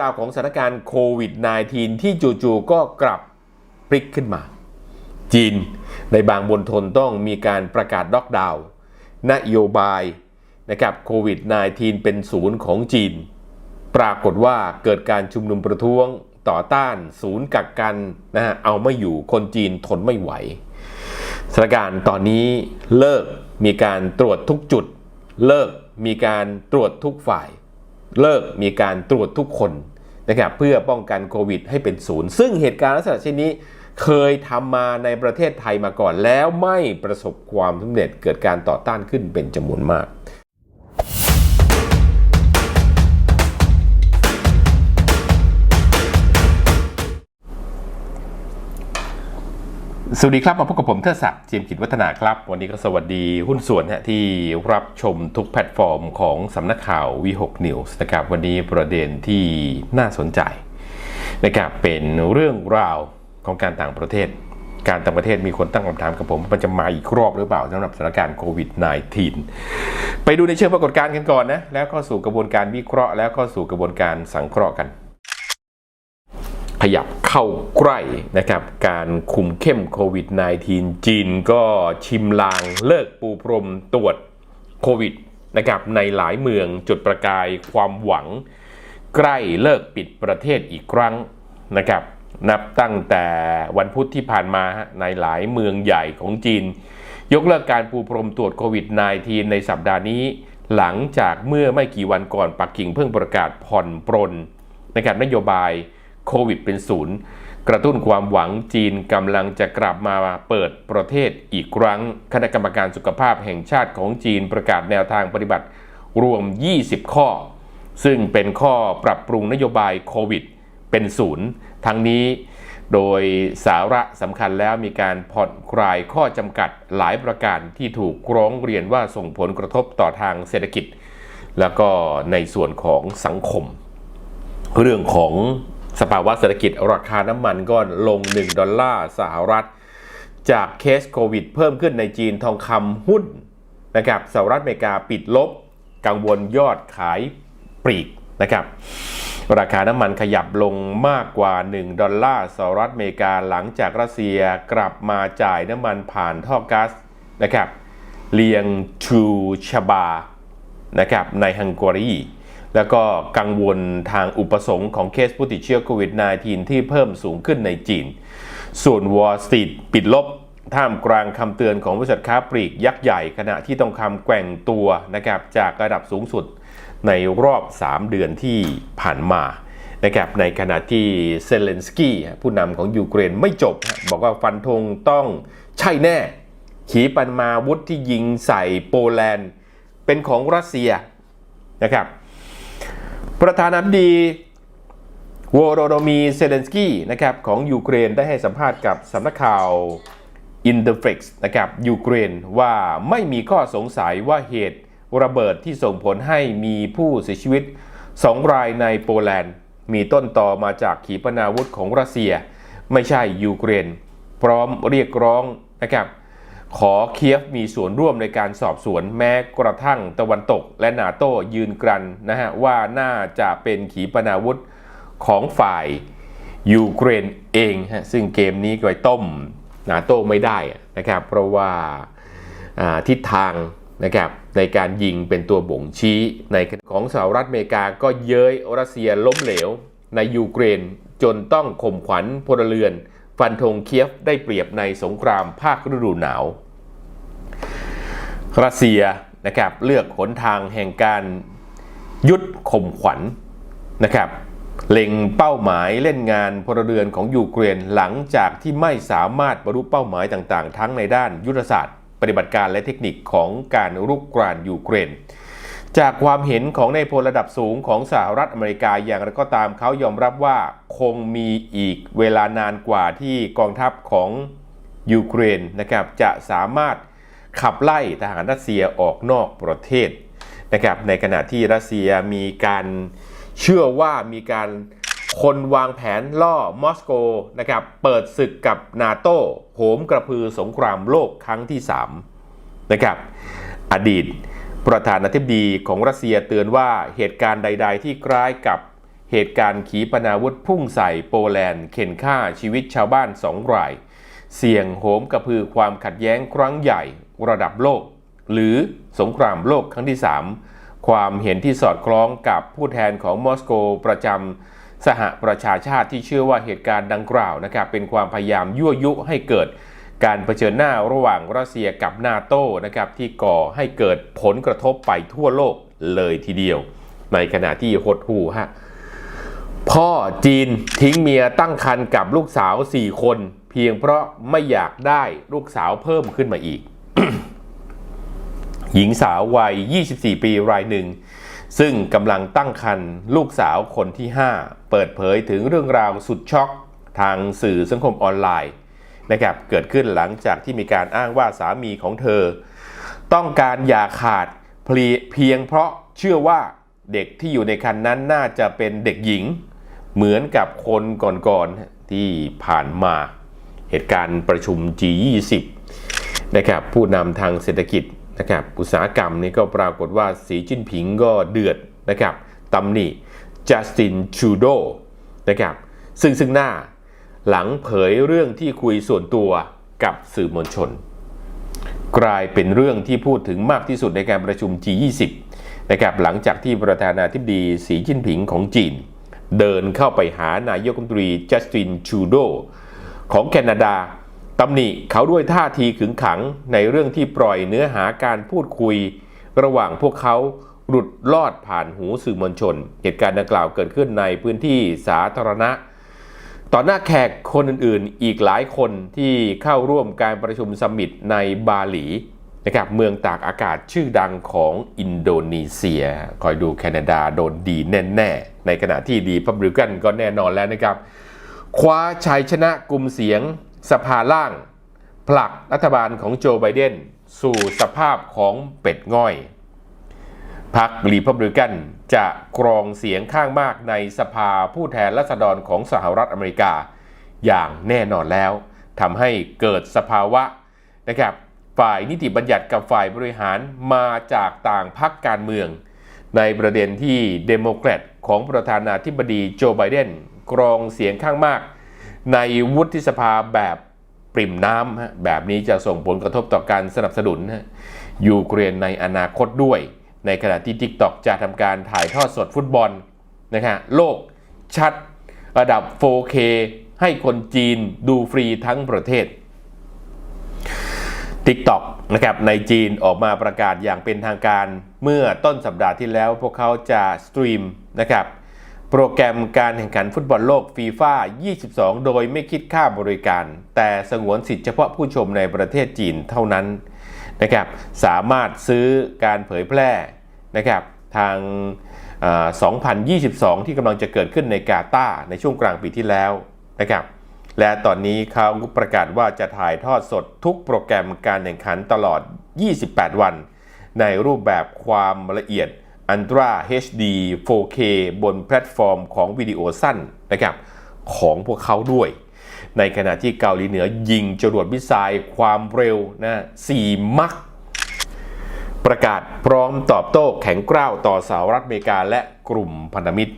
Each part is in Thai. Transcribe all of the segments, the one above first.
ราวของสถานการณ์โควิด -19 ที่จู่ๆก็กลับพลิกขึ้นมา จีนในบางบนทนต้องมีการประกาศล็อกดาวน์นโยบายนะครับโควิด -19 เป็นศูนย์ของจีน ปรากฏว่าเกิดการชุมนุมประท้วงต่อต้านศูนย์กักกันนะฮะเอาไม่อยู่คนจีนทนไม่ไหวสถานการณ์ตอนนี้เลิกมีการตรวจทุกจุด เลิกมีการตรวจทุกฝ่าย เลิกมีการตรวจทุกคนนะครับเพื่อป้องกันโควิดให้เป็นศูนย์ ซึ่งเหตุการณ์ลักษณะเช่นนี้เคยทำมาในประเทศไทยมาก่อนแล้วไม่ประสบความสำเร็จเกิดการต่อต้านขึ้นเป็นจำนวนมาก สวัสดีครับ มาพบกับผมเทอศักดิ์เจียมกิจวัฒนาครับ วันนี้ก็สวัสดีหุ้นส่วนที่รับชมทุกแพลตฟอร์มของสำนักข่าววีหกนิวส์นะครับวันนี้ประเด็นที่น่าสนใจนะครับเป็นเรื่องราวของการต่างประเทศ การต่างประเทศมีคนตั้งคำถามกับผม มันจะมาอีกรอบหรือเปล่าสำหรับสถานการณ์โควิด -19 ไปดูในเชิงปรากฏการณ์กันก่อนนะแล้วก็สู่กระบวนการวิเคราะห์แล้วก็สู่กระบวนการสังเคราะห์กัน ขยับเข้าใกล้นะครับ การคุมเข้มโควิด -19 จีนก็ชิมลางเลิกปูพรมตรวจโควิดนะครับในหลายเมืองจุดประกายความหวัง ใกล้เลิกปิดประเทศอีกครั้งนะครับ นับตั้งแต่วันพุธที่ผ่านมาในหลายเมืองใหญ่ของจีน ยกเลิกการปูพรมตรวจโควิด -19 ในสัปดาห์นี้ หลังจากเมื่อไม่กี่วันก่อนปักกิ่งเพิ่งประกาศผ่อนปรนนะครับนโยบาย โควิดเป็นศูนย์กระตุ้นความหวังจีนกำลังจะกลับมาเปิดประเทศอีกครั้ง คณะกรรมการสุขภาพแห่งชาติของจีนประกาศแนวทางปฏิบัติรวม 20 ข้อ ซึ่งเป็นข้อปรับปรุงนโยบายโควิด เป็นศูนย์ทั้งนี้โดยสาระสำคัญแล้วมีการผ่อนคลายข้อจำกัดหลายประการที่ถูกร้องเรียนว่าส่งผลกระทบต่อทางเศรษฐกิจ แล้วก็ในส่วนของสังคม เรื่องของ สภาวะเศรษฐกิจราคาน้ำมันก็ลง 1 ดอลลาร์สหรัฐ จากเคสโควิด เพิ่มขึ้นในจีนทองคำหุ้นนะครับสหรัฐอเมริกาปิดลบ กังวลยอดขายปลีกนะครับราคาน้ำมันขยับลงมากกว่า 1 ดอลลาร์สหรัฐอเมริกาหลังจากรัสเซียกลับมาจ่ายน้ำมันผ่านท่อก๊าซนะครับเลียงชูชบานะครับในฮังการี แล้วก็กังวลทางอุปสงค์ของเคสผู้ติดเชื้อโควิด -19 ที่เพิ่มสูงขึ้นในจีน ส่วนวอลสตรีทปิดลบท่ามกลางคำเตือนของบริษัทค้าปลีกยักษ์ใหญ่ขณะที่ต้องคำแกว่งตัวนะครับจากระดับสูงสุดในรอบ 3 เดือนที่ผ่านมานะครับในขณะที่เซเลนสกี้ผู้นำของยูเครนไม่จบ บอกว่าฟันธงต้องใช่แน่ ขีปนาวุธที่ยิงใส่โปแลนด์ เป็นของรัสเซียนะครับ ประธานาธิบดีวโรโดมีเซเลนสกี้นะครับของยูเครนได้ให้สัมภาษณ์กับสำนักข่าว i n t e r f a x นะครับยูเครนว่าไม่มีข้อสงสัยว่าเหตุระเบิดที่ส่งผลให้มีผู้เสียชีวิต 2 รายในโปแลนด์ มีต้นต่อมาจากขีปนาวุธของรัสเซีย ไม่ใช่ยูเครน พร้อมเรียกร้องนะครับ ขอเคียฟมีส่วนร่วมในการสอบสวนแม้กระทั่งตะวันตกและนาโต้ยืนกรันนะฮะว่าน่าจะเป็นขีปนาวุธของฝ่ายยูเครนเองฮะซึ่งเกมนี้ก็ไปต้มนาโต้ไม่ได้นะครับเพราะว่าทิศทางนะครับในการยิงเป็นตัวบ่งชี้ในของสหรัฐอเมริกาก็เย้ยรัสเซียล้มเหลวในยูเครนจนต้องข่มขวัญพลเรือน ฟันธงเคียฟได้เปรียบในสงครามภาคฤดูหนาวรัสเซียนะครับเลือกหนทางแห่งการยุดข่มขวัญนะครับเล็งเป้าหมายเล่นงานพลเรือนของยูเครนหลังจากที่ไม่สามารถบรรลุเป้าหมายต่างๆ ทั้งในด้านยุทธศาสตร์ ปฏิบัติการและเทคนิคของการรุกรานยูเครน จากความเห็นของในพลระดับสูงของสหรัฐอเมริกาอย่างไรก็ตามเขายอมรับว่าคงมีอีกเวลานานกว่าที่กองทัพของยูเครนนะครับจะสามารถขับไล่ทหารรัสเซียออกนอกประเทศนะครับในขณะที่รัสเซียมีการเชื่อว่ามีการคนวางแผนล่อมอสโกนะครับเปิดศึกกับนาโต้โหมกระพือสงครามโลกครั้งที่ 3 นะครับ อดีต ประธานาธิบดีของรัสเซียเตือนว่าเหตุการณ์ใด ๆ ที่คล้ายกับเหตุการณ์ขีปนาวุธพุ่งใส่โปแลนด์เข็นฆ่าชีวิตชาวบ้านสองราย เสี่ยงโหมกระพือความขัดแย้งครั้งใหญ่ระดับโลก หรือสงครามโลกครั้งที่ 3 ความเห็นที่สอดคล้องกับผู้แทนของมอสโกประจำสหประชาชาติที่เชื่อว่าเหตุการณ์ดังกล่าวนะครับเป็นความพยายามยั่วยุให้เกิด การเผชิญหน้าระหว่างรัสเซียกับนาโต้นะครับที่ก่อให้เกิดผลกระทบไปทั่วโลกเลยทีเดียว ในขณะที่หดหู่ฮะพ่อจีนทิ้งเมียตั้งครรภ์กับลูกสาว 4 คน เพียงเพราะไม่อยากได้ลูกสาวเพิ่มขึ้นมาอีก หญิงสาววัย 24 ปีรายหนึ่ง ซึ่งกำลังตั้งครรภ์ลูกสาวคนที่ 5 เปิดเผยถึงเรื่องราวสุดช็อกทางสื่อสังคมออนไลน์ นะครับเกิดขึ้นหลังจากที่มีการอ้างว่าสามีของเธอ ต้องการอย่าขาดเพียงเพราะเชื่อว่าเด็กที่อยู่ในคันนั้นน่าจะเป็นเด็กหญิง เหมือนกับคนก่อนๆที่ผ่านมาเหตุการณ์ประชุม G20 นะครับผู้นำทางเศรษฐกิจนะครับอุตสาหกรรมนี่ก็ปรากฏว่าสีจิ้นผิงก็เดือดนะครับตำหนิจัสตินชูโดนะครับซึ่งซึ่งหน้า หลังเผยเรื่องที่คุยส่วนตัวกับสื่อมวลชน กลายเป็นเรื่องที่พูดถึงมากที่สุดในการประชุม G20 นะครับหลังจากที่ประธานาธิบดีสีจิ้นผิงของจีน เดินเข้าไปหานายกรัฐมนตรีจัสตินชูโดของแคนาดาตำหนิเขาด้วยท่าทีขึงขังในเรื่องที่ปล่อยเนื้อหาการพูดคุย ระหว่างพวกเขาหลุดลอดผ่านหูสื่อมวลชน เหตุการณ์ดังกล่าวเกิดขึ้นในพื้นที่สาธารณะ ต่อหน้าแขกคนอื่นๆ อีกหลายคนที่เข้าร่วมการประชุมสมิตในบาหลีนะครับเมืองตากอากาศชื่อดังของอินโดนีเซีย คอยดูแคนาดาโดนดีแน่ๆ ในขณะที่ดีพับริกันก็แน่นอนแล้วนะครับ คว้าชัยชนะกลุ่มเสียงสภาล่าง ผลักรัฐบาลของโจไบเดน สู่สภาพของเป็ดง่อย พรรครีพับลิกันจะกรองเสียงข้างมากในสภาผู้แทนราษฎรของสหรัฐอเมริกา อย่างแน่นอนแล้วทำให้เกิดสภาวะนะครับฝ่ายนิติบัญญัติกับฝ่ายบริหารมาจากต่างพรรคการเมือง ในประเด็นที่เดโมแครตของประธานาธิบดีโจไบเดนกรองเสียงข้างมาก ในวุฒิสภาแบบปริ่มน้ำแบบนี้จะส่งผลกระทบต่อการสนับสนุนยูเครนในอนาคตด้วย ในขณะที่ TikTok จะทำการถ่ายทอดสดฟุตบอลนะฮะโลกชัดระดับ 4K ให้คนจีนดูฟรีทั้งประเทศ TikTok นะครับในจีนออกมาประกาศอย่างเป็นทางการเมื่อต้นสัปดาห์ที่แล้วพวกเขาจะสตรีมนะครับโปรแกรมการแข่งขันฟุตบอลโลกฟีฟ่า22 โดยไม่คิดค่าบริการ แต่สงวนสิทธิเฉพาะผู้ชมในประเทศจีนเท่านั้น นะครับสามารถซื้อการเผยแพร่นะครับทาง 2022 ที่กำลังจะเกิดขึ้นในกาตาร์ในช่วงกลางปีที่แล้วนะครับและตอนนี้เขาประกาศว่าจะถ่ายทอดสดทุกโปรแกรมการแข่งขันตลอด 28 วัน ในรูปแบบความละเอียด Ultra HD 4K บนแพลตฟอร์มของวิดีโอสั้นนะครับของพวกเขาด้วย ในขณะที่เกาหลีเหนือยิงจรวดมิสไซล์ความเร็วนะ4มัก ประกาศพร้อมตอบโต้แข็งกร้าวต่อสหรัฐอเมริกาและกลุ่มพันธมิตร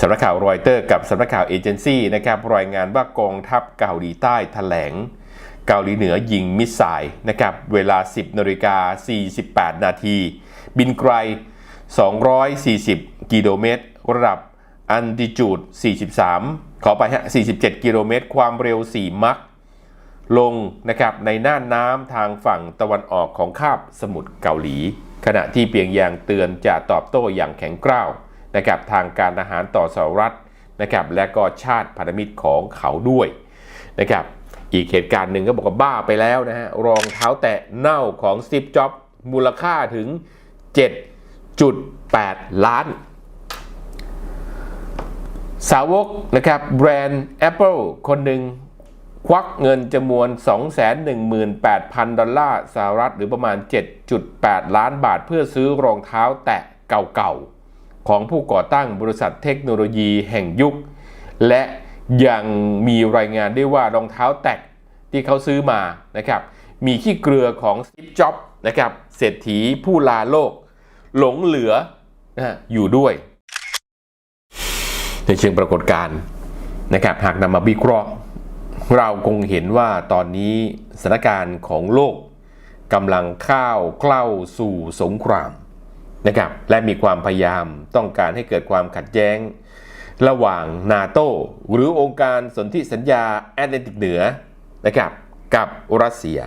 สำนักข่าวรอยเตอร์กับสำนักข่าวเอเจนซี่นะครับรายงานว่ากองทัพเกาหลีใต้แถลง เกาหลีเหนือยิงมิสไซล์นะครับเวลา 10นาฬิกา48 นาที บินไกล 240 กิโลเมตร ระดับอันติจูด 43 ขอไปฮะ 47 กิโลเมตร ความเร็ว 4 มัก ลงนะครับในน่านน้ำทางฝั่งตะวันออกของคาบสมุทรเกาหลี ขณะที่เปียงยางเตือนจะตอบโต้อย่างแข็งกร้าวนะครับทางการทหารต่อสหรัฐนะครับและก็ชาติพันธมิตรของเขาด้วยนะครับอีกเหตุการณ์หนึ่งก็บอกว่าบ้าไปแล้วนะฮะรองเท้าแตะเน่าของสตีฟจ็อบมูลค่าถึง 7.8 ล้าน สาวกนะครับแบรนด์ Apple คนหนึ่งควักเงินจำนวน 218,000 ดอลลาร์สหรัฐหรือประมาณ 7.8 ล้านบาท เพื่อซื้อรองเท้าแตะเก่าๆ ของผู้ก่อตั้งบริษัทเทคโนโลยีแห่งยุค และยังมีรายงานได้ว่ารองเท้าแตะที่เขาซื้อมานะครับมีขี้เกลือของสตีฟจ็อบนะครับเศรษฐีผู้ลาโลก หลงเหลืออยู่ด้วย ในเชิงปรากฏการณ์นะครับหากนำมาวิเคราะห์ เราคงเห็นว่าตอนนี้สถานการณ์ของโลกกำลังเข้าวกล้าสู่สงครามนะครับและมีความพยายามต้องการให้เกิดความขัดแย้ง ระหว่างนาโตหรือองค์การสนธิสัญญาแอตแลนติกเหนือนะครับกับรัสเซีย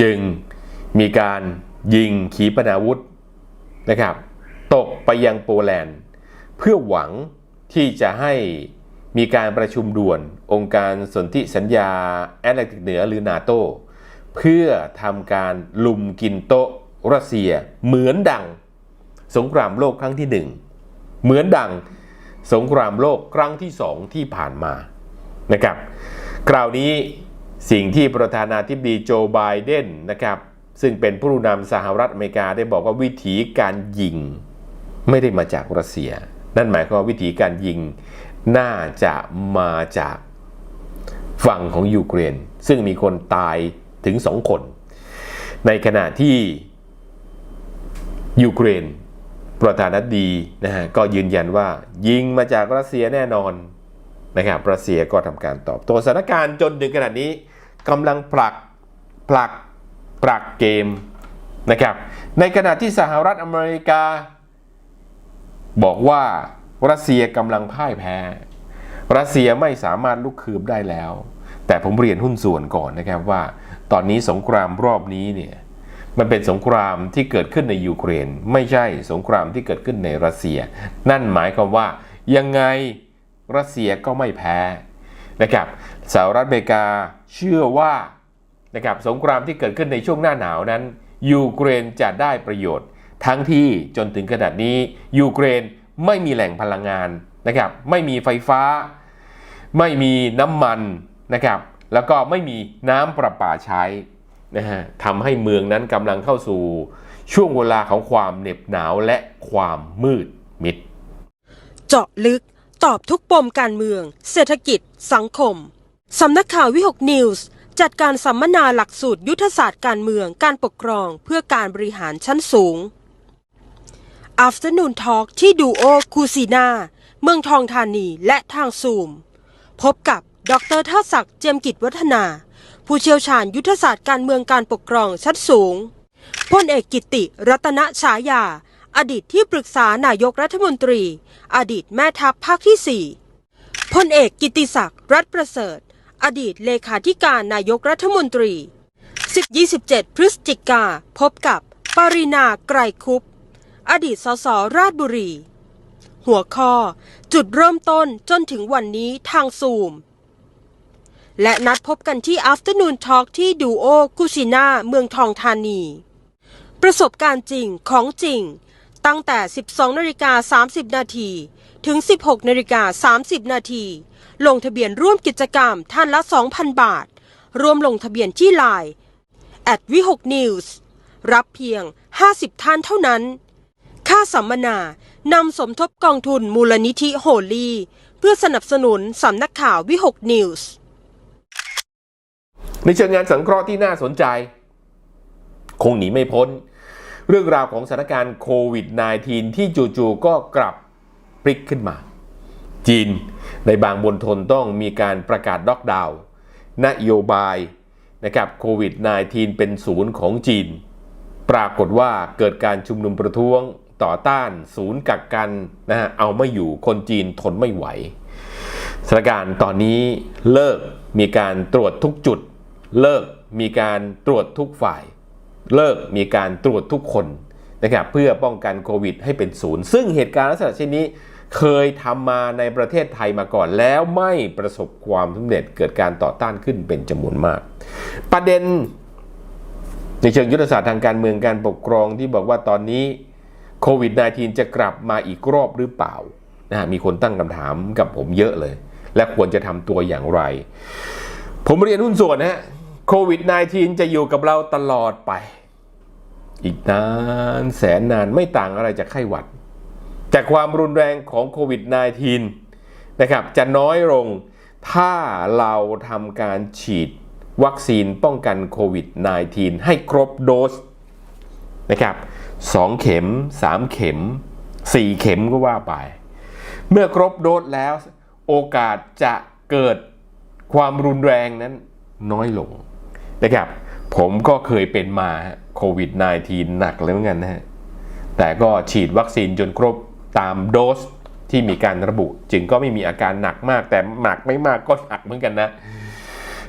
จึงมีการยิงขีปนาวุธนะครับตกไปยังโปแลนด์ เพื่อหวัง ที่จะให้มีการประชุมด่วนองค์การสนธิสัญญาแอตแลนติกเหนือหรือนาโตเพื่อทำการลุมกินโต๊ะรัสเซีย เหมือนดัง สงครามโลกครั้งที่หนึ่งเหมือนดังสงครามโลกครั้งที่สองที่ผ่านมานะครับ คราวนี้สิ่งที่ประธานาธิบดีโจไบเดนนะครับ ซึ่งเป็นผู้นำสหรัฐอเมริกาได้บอกว่าวิธีการยิงไม่ได้มาจากรัสเซีย นั่นหมายความว่าวิธีการยิงน่าจะมาจากฝั่งของยูเครน ซึ่งมีคนตายถึงสองคน ในขณะที่ยูเครน ประธานาธิบดีนะฮะก็ยืนยันว่ายิงมาจากรัสเซียแน่นอนนะครับรัสเซียก็ทำการตอบโต้สถานการณ์จนถึงขนาดนี้กำลังผลักผลักผลักเกมนะครับในขณะที่สหรัฐอเมริกา บอกว่ารัสเซียกำลังพ่ายแพ้ รัสเซียไม่สามารถลุกคืบได้แล้ว แต่ผมเรียนหุ้นส่วนก่อนนะครับว่า ตอนนี้สงครามรอบนี้เนี่ยมันเป็นสงครามที่เกิดขึ้นในยูเครน ไม่ใช่สงครามที่เกิดขึ้นในรัสเซีย นั่นหมายความว่ายังไงรัสเซียก็ไม่แพ้นะครับสหรัฐอเมริกาเชื่อว่านะครับสงครามที่เกิดขึ้นในช่วงหน้าหนาวนั้นยูเครนจะได้ประโยชน์ ทั้งที่จนถึงขนาดนี้ยูเครนไม่มีแหล่งพลังงานนะครับไม่มีไฟฟ้า ไม่มีน้ำมันนะครับแล้วก็ไม่มีน้ำประปาใช้นะฮะทำให้เมืองนั้นกำลังเข้าสู่ช่วงเวลาของความเหน็บหนาวและความมืดมิด เจาะลึกตอบทุกปมการเมือง เศรษฐกิจ สังคม สำนักข่าววิหกนิวส์จัดการสัมมนาหลักสูตรยุทธศาสตร์การเมืองการปกครองเพื่อการบริหารชั้นสูง Afternoon Talk ที่ดูโอคูซีนาเมืองทองธานีและทางซูม พบกับดรท่าศักดิ์เจียมกิจวัฒนา ผู้เชี่ยวชาญยุทธศาสตร์การเมืองการปกครองชั้นสูงพลเอกกิติ รัตนฉายา อดีตที่ปรึกษานายกรัฐมนตรี อดีตแม่ทัพภาคที่ 4พลเอกกิติศักดิ์รัฐประเสริฐ อดีตเลขาธิการนายกรัฐมนตรี10-27 พฤศจิกา พบกับ ปรินาไกรคุป อดีตสสราชบุรี หัวข้อ จุดเริ่มต้นจนถึงวันนี้ทางซูม และนัดพบกันที่ Afternoon Talk ที่ดูโอคุชิน่าเมืองทองธานี ประสบการณ์จริงของจริง ตั้งแต่ 12นาฬิกา30 นาทีถึง 16นาฬิกา30 นาทีลงทะเบียนร่วมกิจกรรมท่านละ 2,000 บาทรวมลงทะเบียนที่ไลน์ at วิหก News รับเพียง 50 ท่านเท่านั้น ค่าสัมมนานำสมทบกองทุนมูลนิธิโฮลีเพื่อสนับสนุนสำนักข่าววิหกนิวส์ในเชิงงานสังเคราะห์ที่น่าสนใจ คงหนีไม่พ้น เรื่องราวของสถานการณ์โควิด -19 ที่จู่ๆก็กลับพลิกขึ้นมา จีนในบางบนทนต้องมีการประกาศล็อกดาวน์นโยบายนะครับโควิด -19 เป็นศูนย์ของจีน ปรากฏว่าเกิดการชุมนุมประท้วง ต่อต้าน ศูนย์กักกันนะฮะเอาไม่อยู่คนจีนทนไม่ไหวสถานการณ์ตอนนี้เลิกมีการตรวจทุกจุด เลิกมีการตรวจทุกฝ่าย เลิกมีการตรวจทุกคนนะครับเพื่อป้องกันโควิดให้เป็นศูนย์ ซึ่งเหตุการณ์ลักษณะเช่นนี้เคยทำมาในประเทศไทยมาก่อนแล้วไม่ประสบความสำเร็จเกิดการต่อต้านขึ้นเป็นจำนวนมาก ประเด็นในเชิงยุทธศาสตร์ทางการเมืองการปกครองที่บอกว่าตอนนี้ โควิด -19 จะกลับมาอีกรอบหรือเปล่านะมีคนตั้งคำถามกับผมเยอะเลย และควรจะทำตัวอย่างไร ผมเรียนหุ้นส่วนนะฮะโควิด -19 จะอยู่กับเราตลอดไป อีกนานแสนนานไม่ต่างอะไรจากไข้หวัดแต่ความรุนแรงของโควิด -19 นะครับจะน้อยลงถ้าเราทำการฉีดวัคซีนป้องกันโควิด -19 ให้ครบโดสนะครับ 2 เข็ม 3 เข็ม 4 เข็มก็ว่าไป เมื่อครบโดสแล้ว โอกาสจะเกิดความรุนแรงนั้นน้อยลงนะครับ ผมก็เคยเป็นมาโควิด -19 หนักเลยเหมือนกันนะฮะ แต่ก็ฉีดวัคซีนจนครบตามโดสที่มีการระบุ จึงก็ไม่มีอาการหนักมาก แต่หนักไม่มากก็หนักเหมือนกันนะ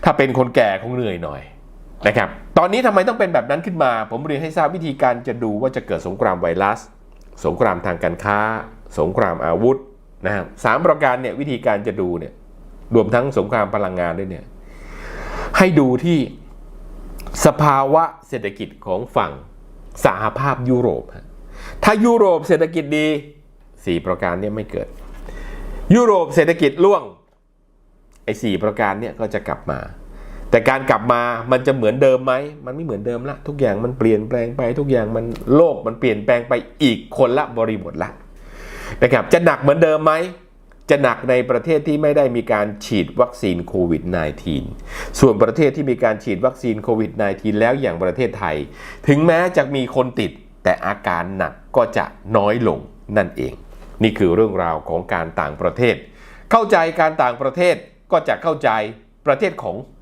ถ้าเป็นคนแก่คงเหนื่อยหน่อย นะครับ ตอนนี้ทำไมต้องเป็นแบบนั้นขึ้นมา ผมเรียนให้ทราบวิธีการจะดูว่าจะเกิดสงครามไวรัส สงครามทางการค้า สงครามอาวุธนะครับสามประการเนี่ยวิธีการจะดูเนี่ยรวมทั้งสงครามพลังงานด้วยเนี่ยให้ดูที่สภาวะเศรษฐกิจของฝั่งสหภาพยุโรป ถ้ายุโรปเศรษฐกิจดีสี่ประการเนี่ยไม่เกิด ยุโรปเศรษฐกิจล่วงไอ้สี่ประการเนี่ยก็จะกลับมา แต่การกลับมามันจะเหมือนเดิมไหม มันไม่เหมือนเดิมละ ทุกอย่างมันเปลี่ยนแปลงไปทุกอย่างมันโลกมันเปลี่ยนแปลงไปอีกคนละบริบทละนะครับจะหนักเหมือนเดิมไหมจะหนักในประเทศที่ไม่ได้มีการฉีดวัคซีนโควิด -19 ส่วนประเทศที่มีการฉีดวัคซีนโควิด -19 แล้วอย่างประเทศไทย ถึงแม้จะมีคนติดแต่อาการหนักก็จะน้อยลงนั่นเอง นี่คือเรื่องราวของการต่างประเทศ เข้าใจการต่างประเทศก็จะเข้าใจประเทศของ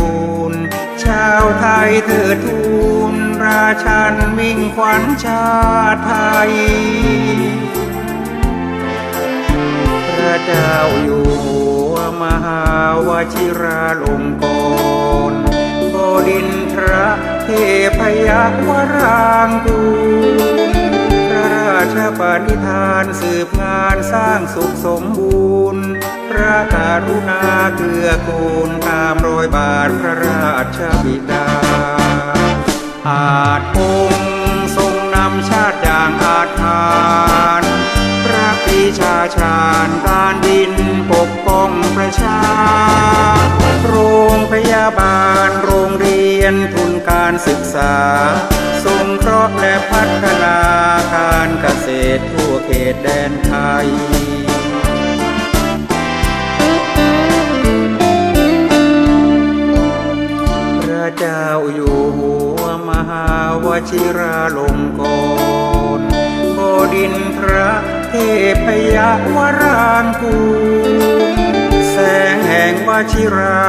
บูรณ์ชาวไทยเถิดทูลราชันมิ่งขวัญชาติไทย พระเจ้าอยู่หัวมหาวชิราลงกรณ์บดินทรเทพยวรางกูพระราชปณิธานสืบงานสร้างสุขสมบูรณ์ ระกรุณาเกื้อกูลตามรอยบาทพระราชบิดา อาจคงทรงนำชาติอย่างอาจทานพระปีชาชาญการดินปกป้องประชา โรงพยาบาลโรงเรียนทุนการศึกษาสงเคราะห์และพัฒนาการเกษตรทั่วเขตแดนไทย ชิราลงกรบดินพระเทพยวรางกูแสงแห่งวชิรา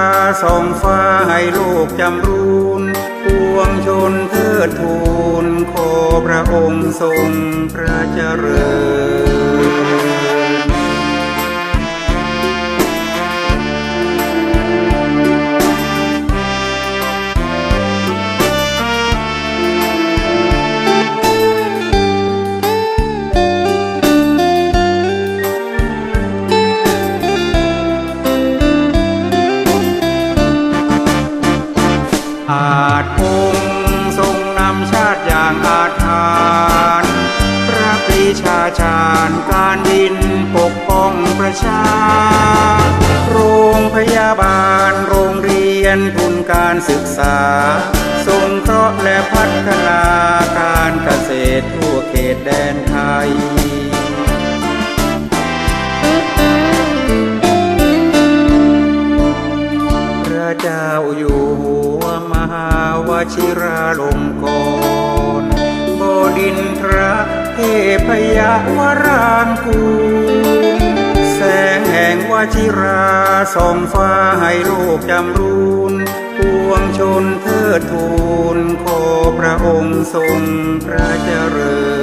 ส่องฟ้าให้โลกจำรูนปวงชนเทิดทูลขอพระองค์ทรงพระเจริญ วรางกูแสงแห่งวชิราส่องฟ้าให้โลกจำรูนปวงชนเทิดทูนขอพระองค์ทรงพระเจริญ